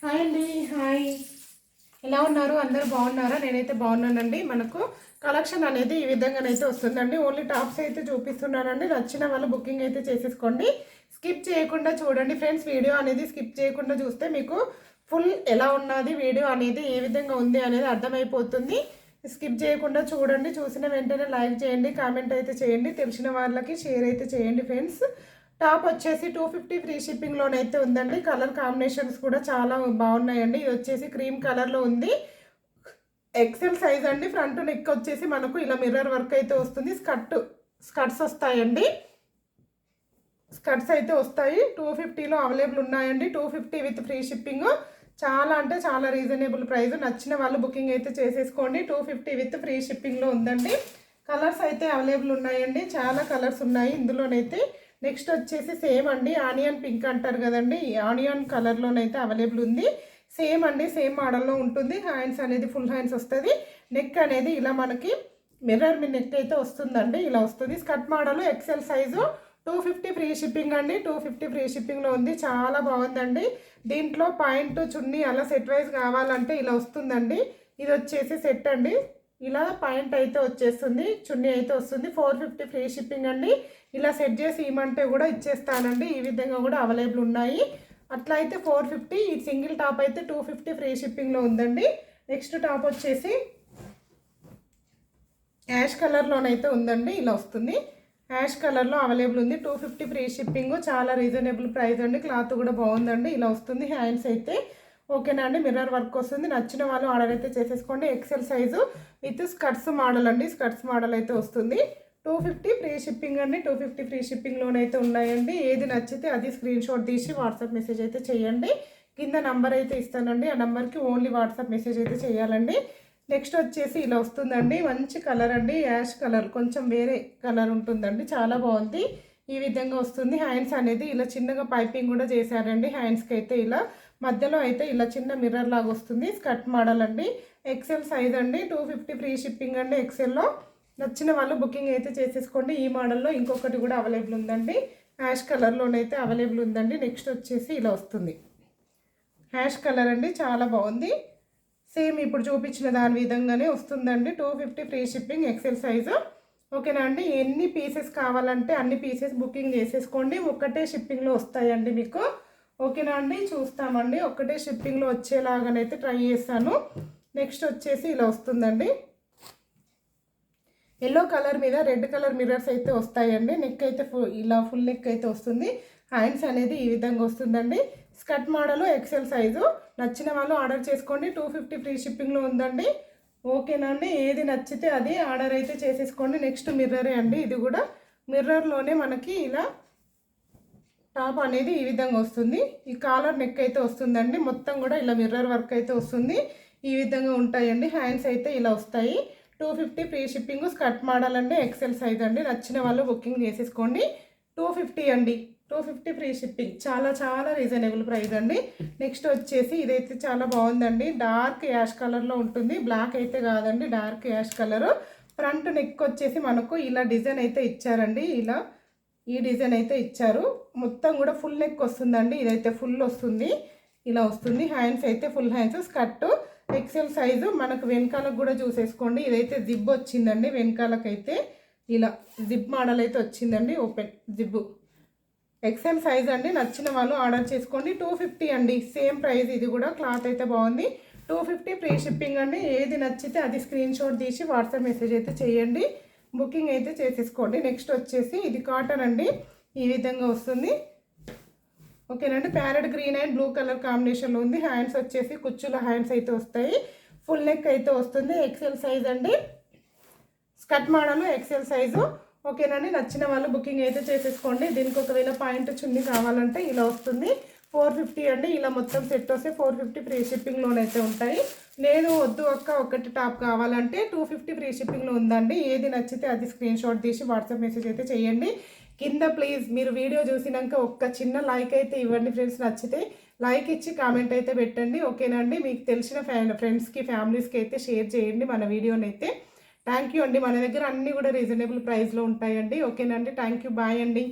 Hi అండి hi. ఎలా ఉన్నారు? అందరూ బాగున్నారా? నేనైతే బాగున్నానండి. మనకు కలెక్షన్ అనేది ఈ విధంగానైతే వస్తుందండి. ఓన్లీ టాప్స్ అయితే చూపిస్తున్నానండి. నచ్చిన వాళ్ళు బుకింగ్ అయితే చేసేసుకోండి. స్కిప్ చేయకుండా చూడండి ఫ్రెండ్స్. వీడియో అనేది స్కిప్ చేయకుండా చూస్తే మీకు ఫుల్ ఎలా ఉన్నది వీడియో అనేది ఏ విధంగా ఉంది అనేది అర్థమైపోతుంది. స్కిప్ చేయకుండా చూడండి. చూసిన వెంటనే లైక్ చేయండి కామెంట్ అయితే చేయండి. తెలిసిన వాళ్ళకి షేర్ అయితే చేయండి ఫ్రెండ్స్. టాప్ వచ్చేసి టూ ఫిఫ్టీ ఫ్రీ షిప్పింగ్లోనైతే ఉందండి. కలర్ కాంబినేషన్స్ కూడా చాలా బాగున్నాయండి. ఇది వచ్చేసి క్రీమ్ కలర్లో ఉంది. ఎక్సెల్ సైజ్ అండి. ఫ్రంట్ నెక్ వచ్చేసి మనకు ఇలా మిర్రర్ వర్క్ అయితే వస్తుంది. స్కర్ట్ స్కర్ట్స్ వస్తాయండి. స్కర్ట్స్ అయితే వస్తాయి. టూ ఫిఫ్టీలో అవైలబుల్ ఉన్నాయండి. Two fifty with free shipping చాలా అంటే చాలా రీజనబుల్ ప్రైస్ నచ్చిన వాళ్ళు బుకింగ్ అయితే చేసేసుకోండి. టూ ఫిఫ్టీ విత్ ఫ్రీ షిప్పింగ్లో ఉందండి. కలర్స్ అయితే అవైలబుల్ ఉన్నాయండి. చాలా కలర్స్ ఉన్నాయి. ఇందులోనైతే నెక్స్ట్ వచ్చేసి సేమ్ అండి ఆనియన్ పింక్ అంటారు కదండి. ఆనియన్ కలర్లోనైతే అవైలబుల్ ఉంది. సేమ్ అండి సేమ్ మోడల్లో ఉంటుంది. హ్యాండ్స్ అనేది ఫుల్ హ్యాండ్స్ వస్తుంది. నెక్ అనేది ఇలా మనకి మిర్రర్ మీ నెక్ అయితే వస్తుందండి ఇలా వస్తుంది. Skirt model XL size two fifty free shipping అండి. టూ ఫిఫ్టీ ఫ్రీ షిప్పింగ్లో ఉంది. చాలా బాగుందండి. దీంట్లో పాయింట్ చున్నీ అలా సెట్ వైజ్ కావాలంటే ఇలా వస్తుందండి. ఇది వచ్చేసి సెట్ అండి. ఇలా పాయింట్ అయితే వచ్చేస్తుంది చున్నీ అయితే వస్తుంది. ఫోర్ ఫిఫ్టీ ఫ్రీ షిప్పింగ్ అండి. ఇలా సెట్ చేసి ఇవ్వమంటే కూడా ఇచ్చేస్తానండి. ఈ విధంగా కూడా అవైలబుల్ ఉన్నాయి. అట్లా అయితే ఫోర్ ఫిఫ్టీ ఈ సింగిల్ టాప్ అయితే టూ ఫిఫ్టీ ఫ్రీ షిప్పింగ్లో ఉందండి. నెక్స్ట్ టాప్ వచ్చేసి యాష్ కలర్లోనైతే ఉందండి. ఇలా వస్తుంది. యాష్ కలర్లో అవైలబుల్ ఉంది. టూ ఫిఫ్టీ ఫ్రీ షిప్పింగ్ చాలా రీజనబుల్ ప్రైస్ అండి. క్లాత్ కూడా బాగుందండి. ఇలా వస్తుంది హ్యాండ్స్ అయితే. ఓకేనా అండి? మిర్రర్ వర్క్ వస్తుంది. నచ్చిన వాళ్ళు ఆర్డర్ అయితే చేసేసుకోండి. XL size with skirts model అండి. స్కర్ట్స్ మోడల్ అయితే వస్తుంది. టూ ఫిఫ్టీ ఫ్రీ షిప్పింగ్ అండి. టూ ఫిఫ్టీ ఫ్రీ షిప్పింగ్లోనైతే ఉన్నాయండి. ఏది నచ్చితే అది స్క్రీన్ షాట్ తీసి వాట్సాప్ మెసేజ్ అయితే చేయండి. కింద నంబర్ అయితే ఇస్తానండి. ఆ నెంబర్కి ఓన్లీ వాట్సాప్ మెసేజ్ అయితే చేయాలండి. నెక్స్ట్ వచ్చేసి ఇలా వస్తుందండి. మంచి కలర్ అండి. యాష్ కలర్ కొంచెం వేరే కలర్ ఉంటుందండి. చాలా బాగుంది. ఈ విధంగా వస్తుంది. హ్యాండ్స్ అనేది ఇలా చిన్నగా పైపింగ్ కూడా చేశారండి. హ్యాండ్స్కి అయితే ఇలా మధ్యలో అయితే ఇలా చిన్న మిర్రర్ లాగా వస్తుంది. స్కర్ట్ మోడల్ అండి. ఎక్సెల్ సైజ్ అండి. టూ ఫిఫ్టీ ఫ్రీ షిప్పింగ్ అండి ఎక్సెల్లో నచ్చిన వాళ్ళు బుకింగ్ అయితే చేసేసుకోండి. ఈ మోడల్లో ఇంకొకటి కూడా అవైలబుల్ ఉందండి. హ్యాష్ కలర్లోనైతే అవైలబుల్ ఉందండి. నెక్స్ట్ వచ్చేసి ఇలా వస్తుంది. హ్యాష్ కలర్ అండి. చాలా బాగుంది. సేమ్ ఇప్పుడు చూపించిన దాని విధంగానే వస్తుందండి. Two fifty free shipping XL size ఓకేనా అండి? ఎన్ని పీసెస్ కావాలంటే అన్ని పీసెస్ బుకింగ్ చేసేసుకోండి. ఒకటే షిప్పింగ్లో వస్తాయండి మీకు. ఓకేనా అండి? చూస్తామండి. ఒకటే షిప్పింగ్లో వచ్చేలాగానైతే ట్రై చేస్తాను. నెక్స్ట్ వచ్చేసి ఇలా వస్తుందండి. ఎల్లో కలర్ మీద రెడ్ కలర్ మిర్రర్స్ అయితే వస్తాయండి. నెక్ అయితే ఫుల్ ఇలా ఫుల్ నెక్ అయితే వస్తుంది. హ్యాండ్స్ అనేది ఈ విధంగా వస్తుందండి. స్కర్ట్ మోడల్ ఎక్సెల్ సైజు నచ్చిన వాళ్ళు ఆర్డర్ చేసుకోండి. టూ ఫిఫ్టీ ఫ్రీ షిప్పింగ్లో ఉందండి. ఓకేనా అండి? ఏది నచ్చితే అది ఆర్డర్ అయితే చేసేసుకోండి. నెక్స్ట్ మిర్రరే అండి. ఇది కూడా. మిర్రర్లోనే మనకి ఇలా టాప్ అనేది ఈ విధంగా వస్తుంది. ఈ కాలర్ నెక్ అయితే వస్తుందండి. మొత్తం కూడా ఇలా మిర్రర్ వర్క్ అయితే వస్తుంది. ఈ విధంగా ఉంటాయండి. హ్యాండ్స్ అయితే ఇలా వస్తాయి. Two fifty free shipping skirt model అండి. ఎక్సెల్ సైజ్ అండి. నచ్చిన వాళ్ళు బుకింగ్ చేసేసుకోండి. టూ ఫిఫ్టీ అండి. Two fifty free shipping. చాలా చాలా రీజనబుల్ ప్రైస్ అండి. నెక్స్ట్ వచ్చేసి ఇదైతే చాలా బాగుందండి. డార్క్ యాష్ కలర్లో ఉంటుంది. బ్లాక్ అయితే కాదండి. Dark ash colour. Front neck వచ్చేసి మనకు ఇలా డిజైన్ అయితే ఇచ్చారండి. ఇలా ఈ డిజైన్ అయితే ఇచ్చారు. మొత్తం కూడా ఫుల్ నెక్ వస్తుందండి. ఇదైతే ఫుల్ వస్తుంది. ఇలా వస్తుంది. హ్యాండ్స్ అయితే full hands skirt XL size మనకు వెనకాలకు కూడా చూసేసుకోండి. ఇదైతే జిబ్ వచ్చిందండి. వెనకాలకైతే ఇలా జిబ్ మోడల్ అయితే వచ్చిందండి. ఓపెన్ జిబ్బు ఎక్సెల్ సైజ్ అండి. నచ్చిన వాళ్ళు ఆర్డర్ చేసుకోండి. టూ ఫిఫ్టీ అండి. సేమ్ ప్రైస్ ఇది కూడా క్లాత్ అయితే బాగుంది. టూ ఫిఫ్టీ ఫ్రీ షిప్పింగ్ అండి. ఏది నచ్చితే అది స్క్రీన్ షాట్ తీసి వాట్సాప్ మెసేజ్ అయితే చేయండి. బుకింగ్ అయితే చేసేసుకోండి. నెక్స్ట్ వచ్చేసి ఇది కాటన్ అండి. ఈ విధంగా వస్తుంది. ఓకేనండి. Parrot green and blue colour కాంబినేషన్లో ఉంది. హ్యాండ్స్ వచ్చేసి కుచ్చుల హ్యాండ్స్ అయితే వస్తాయి. ఫుల్ నెక్ అయితే వస్తుంది. ఎక్సెల్ సైజ్ అండి. స్కర్ట్ మోడల్ ఎక్సెల్ సైజు ఓకేనండి. నచ్చిన వాళ్ళు బుకింగ్ అయితే చేసేసుకోండి. దీనికి ఒకవేళ పాయింట్ చున్నీ కావాలంటే ఇలా వస్తుంది. ఫోర్ ఫిఫ్టీ అండి. ఇలా మొత్తం సెట్ వస్తే ఫోర్ ఫిఫ్టీ ఫ్రీ షిప్పింగ్లోనైతే అయితే ఉంటాయి. నేను వద్దు ఒక్క ఒకటి టాప్ కావాలంటే టూ ఫిఫ్టీ ఫ్రీ షిప్పింగ్లో ఉందండి. ఏది నచ్చితే అది స్క్రీన్ షాట్ తీసి వాట్సాప్ మెసేజ్ అయితే చేయండి. కింద ప్లీజ్ మీరు వీడియో చూసినాక ఒక్క చిన్న లైక్ అయితే ఇవ్వండి ఫ్రెండ్స్. నచ్చితే లైక్ ఇచ్చి కామెంట్ అయితే పెట్టండి. ఓకేనండి మీకు తెలిసిన ఫ్రెండ్స్కి ఫ్యామిలీస్కి అయితే షేర్ చేయండి మన వీడియోని అయితే. థ్యాంక్ యూ అండి. మన దగ్గర అన్నీ కూడా రీజనబుల్ ప్రైస్లో ఉంటాయండి. ఓకేనండి థ్యాంక్ యూ. బాయ్ అండి.